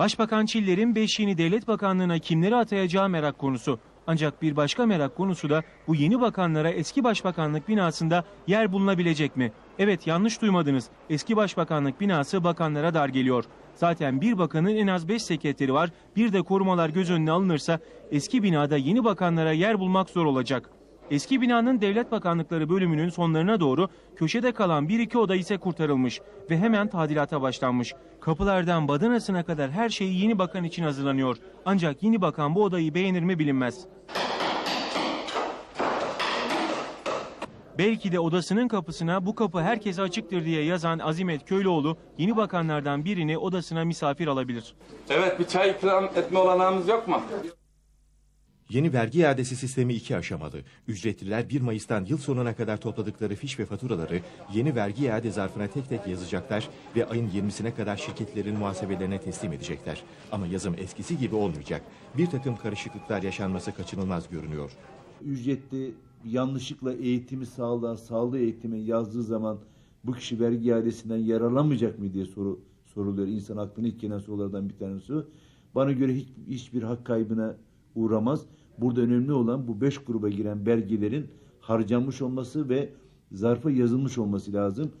Başbakan Çiller'in 5 yeni devlet bakanlığına kimleri atayacağı merak konusu. Ancak bir başka merak konusu da bu yeni bakanlara eski başbakanlık binasında yer bulunabilecek mi? Evet yanlış duymadınız. Eski başbakanlık binası bakanlara dar geliyor. Zaten bir bakanın en az 5 sekreteri var. Bir de korumalar göz önüne alınırsa eski binada yeni bakanlara yer bulmak zor olacak. Eski binanın devlet bakanlıkları bölümünün sonlarına doğru köşede kalan bir iki oda ise kurtarılmış ve hemen tadilata başlanmış. Kapılardan badanasına kadar her şey yeni bakan için hazırlanıyor. Ancak yeni bakan bu odayı beğenir mi bilinmez. Belki de odasının kapısına bu kapı herkese açıktır diye yazan Azimet Köylüoğlu yeni bakanlardan birini odasına misafir alabilir. Evet bir çay ikram etme olanağımız yok mu? Yeni vergi iadesi sistemi iki aşamalı. Ücretliler 1 Mayıs'tan yıl sonuna kadar topladıkları fiş ve faturaları yeni vergi iade zarfına tek tek yazacaklar ve ayın 20'sine kadar şirketlerin muhasebelerine teslim edecekler. Ama yazım eskisi gibi olmayacak. Bir takım karışıklıklar yaşanması kaçınılmaz görünüyor. ücretli yanlışlıkla eğitimi sağlığa, sağlığı eğitime yazdığı zaman bu kişi vergi iadesinden yararlanmayacak mı diye soru soruluyor. İnsan aklına ilk gelen sorulardan bir tanesi. Bana göre hiç, hiçbir hak kaybına uğramaz. Burada önemli olan bu beş gruba giren belgelerin harcanmış olması ve zarfa yazılmış olması lazım.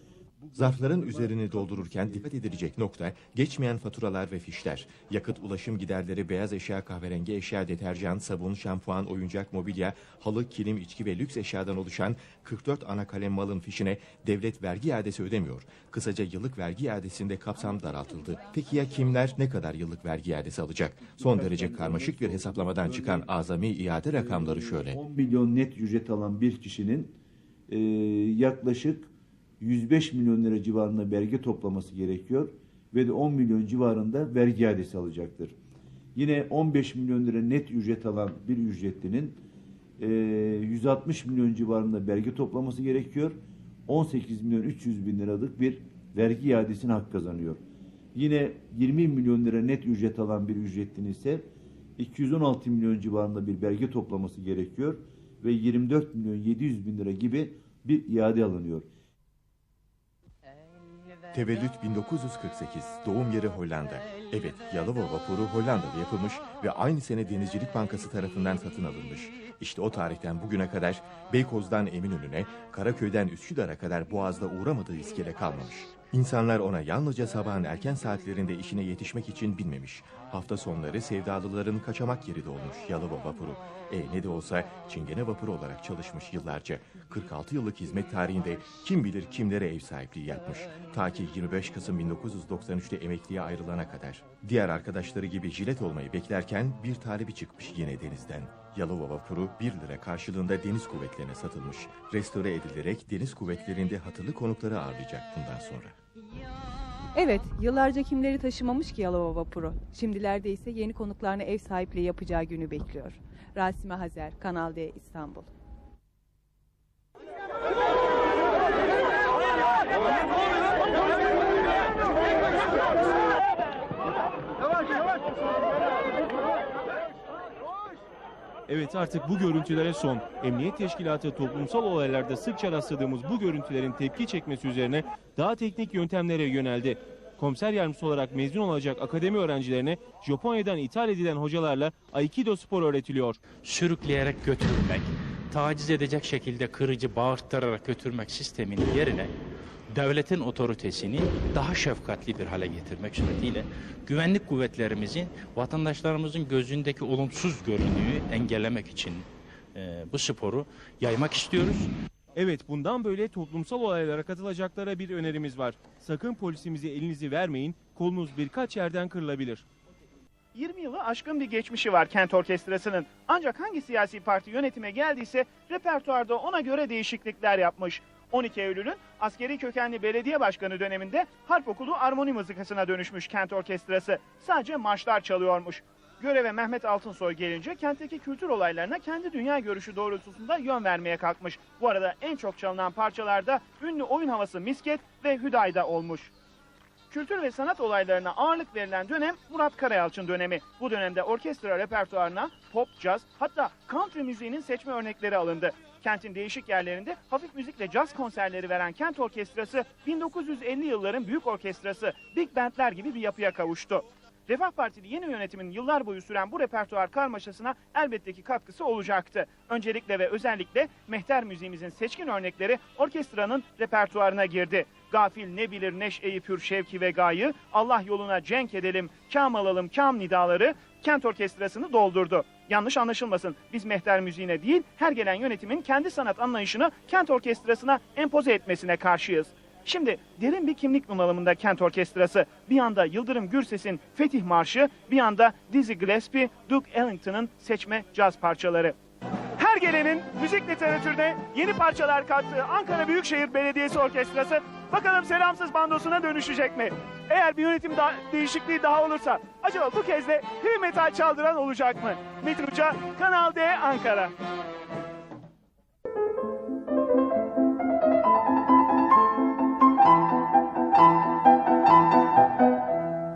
Zarfların üzerini doldururken dikkat edilecek nokta geçmeyen faturalar ve fişler. Yakıt ulaşım giderleri, beyaz eşya, kahverengi eşya, deterjan, sabun, şampuan, oyuncak, mobilya, halı, kilim, içki ve lüks eşyadan oluşan 44 ana kalem malın fişine devlet vergi iadesi ödemiyor. Kısaca yıllık vergi iadesinde kapsam daraltıldı. Peki ya kimler ne kadar yıllık vergi iadesi alacak? Son derece karmaşık bir hesaplamadan çıkan azami iade rakamları şöyle. 10 milyon net ücret alan bir kişinin e, yaklaşık 105 milyon lira civarında vergi toplaması gerekiyor ve de 10 milyon civarında vergi iadesi alacaktır. Yine 15 milyon lira net ücret alan bir ücretlinin e, 160 milyon civarında vergi toplaması gerekiyor. 18 milyon 300 bin liralık bir vergi iadesine hak kazanıyor. Yine 20 milyon lira net ücret alan bir ücretlinin ise 216 milyon civarında bir vergi toplaması gerekiyor ve 24 milyon 700 bin lira gibi bir iade alınıyor. Tevellüt 1948, doğum yeri Hollanda. Evet, Yalova vapuru Hollanda'da yapılmış ve aynı sene Denizcilik Bankası tarafından satın alınmış. İşte o tarihten bugüne kadar Beykoz'dan Eminönü'ne, Karaköy'den Üsküdar'a kadar Boğaz'da uğramadığı iskele kalmamış. İnsanlar ona yalnızca sabahın erken saatlerinde işine yetişmek için binmemiş. Hafta sonları sevdalıların kaçamak yeri de olmuş Yalova vapuru. E ne de olsa Çingene vapuru olarak çalışmış yıllarca. 46 yıllık hizmet tarihinde kim bilir kimlere ev sahipliği yapmış. Ta ki 25 Kasım 1993'te emekliye ayrılana kadar. Diğer arkadaşları gibi jilet olmayı beklerken bir talebi çıkmış yine denizden. Yalova vapuru 1 lira karşılığında deniz kuvvetlerine satılmış. Restore edilerek deniz kuvvetlerinde hatırlı konukları ağırlayacak bundan sonra. Evet, yıllarca kimleri taşımamış ki Yalova vapuru. Şimdilerde ise yeni konuklarına ev sahipliği yapacağı günü bekliyor. Rasime Hazer, Kanal D İstanbul. Evet artık bu görüntülere son. Emniyet Teşkilatı toplumsal olaylarda sıkça rastladığımız bu görüntülerin tepki çekmesi üzerine daha teknik yöntemlere yöneldi. Komiser yardımcısı olarak mezun olacak akademi öğrencilerine Japonya'dan ithal edilen hocalarla Aikido spor öğretiliyor. sürükleyerek götürmek, taciz edecek şekilde kırıcı bağırttırarak götürmek sisteminin yerine devletin otoritesini daha şefkatli bir hale getirmek suretiyle güvenlik kuvvetlerimizin vatandaşlarımızın gözündeki olumsuz görünüğü engellemek için e, bu sporu yaymak istiyoruz. Evet bundan böyle toplumsal olaylara katılacaklara bir önerimiz var. Sakın polisimize elinizi vermeyin, kolunuz birkaç yerden kırılabilir. 20 yılı aşkın bir geçmişi var kent orkestrasının. Ancak hangi siyasi parti yönetime geldiyse repertuarda ona göre değişiklikler yapmış. 12 Eylül'ün askeri kökenli belediye başkanı döneminde harp okulu armoni mızıkasına dönüşmüş kent orkestrası. Sadece marşlar çalıyormuş. Göreve Mehmet Altınsoy gelince kentteki kültür olaylarına kendi dünya görüşü doğrultusunda yön vermeye kalkmış. Bu arada en çok çalınan parçalarda ünlü oyun havası misket ve hüdayda olmuş. Kültür ve sanat olaylarına ağırlık verilen dönem Murat Karayalçın dönemi. Bu dönemde orkestra repertuarına pop, caz hatta country müziğinin seçme örnekleri alındı. Kentin değişik yerlerinde hafif müzikle caz konserleri veren kent orkestrası 1950 yılların büyük orkestrası Big Band'ler gibi bir yapıya kavuştu. Refah Partili yeni yönetimin yıllar boyu süren bu repertuar karmaşasına elbette ki katkısı olacaktı. Öncelikle ve özellikle mehter müziğimizin seçkin örnekleri orkestranın repertuarına girdi. Gafil ne bilir neşeyi pür şevki ve gayı, Allah yoluna cenk edelim, kam alalım kam nidaları kent orkestrasını doldurdu. Yanlış anlaşılmasın. Biz mehter müziğine değil, her gelen yönetimin kendi sanat anlayışını kent orkestrasına empoze etmesine karşıyız. Şimdi derin bir kimlik bunalımında kent orkestrası. Bir yanda Yıldırım Gürses'in Fetih Marşı, bir yanda Dizzy Gillespie, Duke Ellington'ın seçme caz parçaları. Her gelenin müzik literatürüne yeni parçalar kattığı Ankara Büyükşehir Belediyesi Orkestrası bakalım selamsız bandosuna dönüşecek mi? Eğer bir yönetim da- değişikliği daha olursa acaba bu kez de heavy metal çaldıran olacak mı? Metin Uca, Kanal D Ankara.